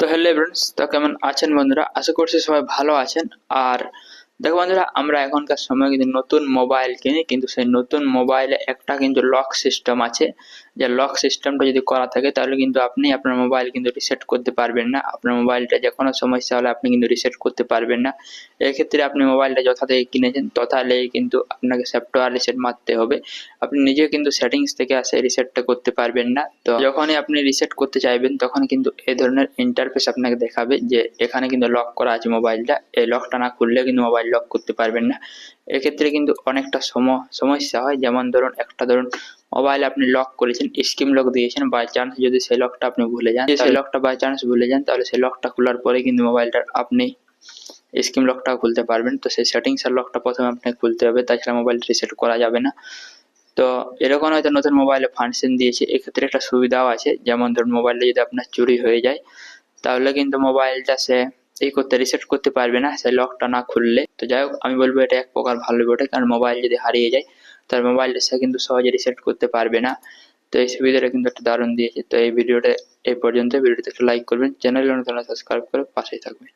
তো hello friends তো কেমন আছেন বন্ধুরা? আশা করছি সবাই ভালো আছেন। আর দেখো বন্ধুরা, আমরা এখনকার সময় কিন্তু নতুন মোবাইল কিনি, কিন্তু সেই নতুন মোবাইলে একটা কিন্তু লক সিস্টেম আছে। যে লক সিস্টেমটা যদি করা থাকে, তাহলে কিন্তু আপনি আপনার মোবাইল কিন্তু রিসেট করতে পারবেন না। আপনার মোবাইলটা যে কোনো সমস্যা হলে আপনি কিন্তু রিসেট করতে পারবেন না। এক্ষেত্রে আপনি মোবাইলটা যথা থেকে কিনেছেন, তথালেই কিন্তু আপনাকে সফটওয়্যার রিসেট মারতে হবে। আপনি নিজে কিন্তু সেটিংস থেকে আসে রিসেটটা করতে পারবেন না। তো যখনই আপনি রিসেট করতে চাইবেন তখন কিন্তু এই ধরনের ইন্টারফেস আপনাকে দেখাবে যে এখানে কিন্তু লক করা আছে মোবাইলটা এই লকটা না খুললে কিন্তু মোবাইল লক করতে পারবেন না। এক্ষেত্রে কিন্তু অনেকটা সমস্যা হয়। যেমন ধরুন একটা ধরুন মোবাইল আপনি লক করেছেন স্কিম লক দিয়েছেন বাই চান্স যদি সেই লকটা আপনি ভুলে যান সেই লকটা বাই চান্স ভুলে যান তাহলে সেই লকটা খোলার পরে কিন্তু মোবাইলটার আপনি স্কিম লকটা খুলতে পারবেন। তো সেই সেটিংস এর লকটা প্রথমে আপনাকে খুলতে হবে তাছাড়া মোবাইল রিসেট করা যাবে না। তো এরকম হয়তো নতুন মোবাইলে ফাংশন দিয়েছে এক্ষেত্রে একটা সুবিধাও আছে। যেমন ধরুন মোবাইলটা যদি আপনার চুরি হয়ে যায় তাহলে কিন্তু মোবাইলটা সে এই করতে রিসেট করতে পারবে না, সেই লকটা না খুললে। তো যাই হোক, আমি বলব এটা এক প্রকার ভালো বটে, কারণ মোবাইল যদি হারিয়ে যায়, তার মোবাইলটা সে কিন্তু সহজে রিসেট করতে পারবে না। তো এই সুবিধাটা কিন্তু একটা দারুণ দিয়েছে। তো এই ভিডিওটা এই পর্যন্ত ভিডিওতে একটা লাইক করবেন চ্যানেল নতুন সাবস্ক্রাইব করে পাশেই থাকবেন।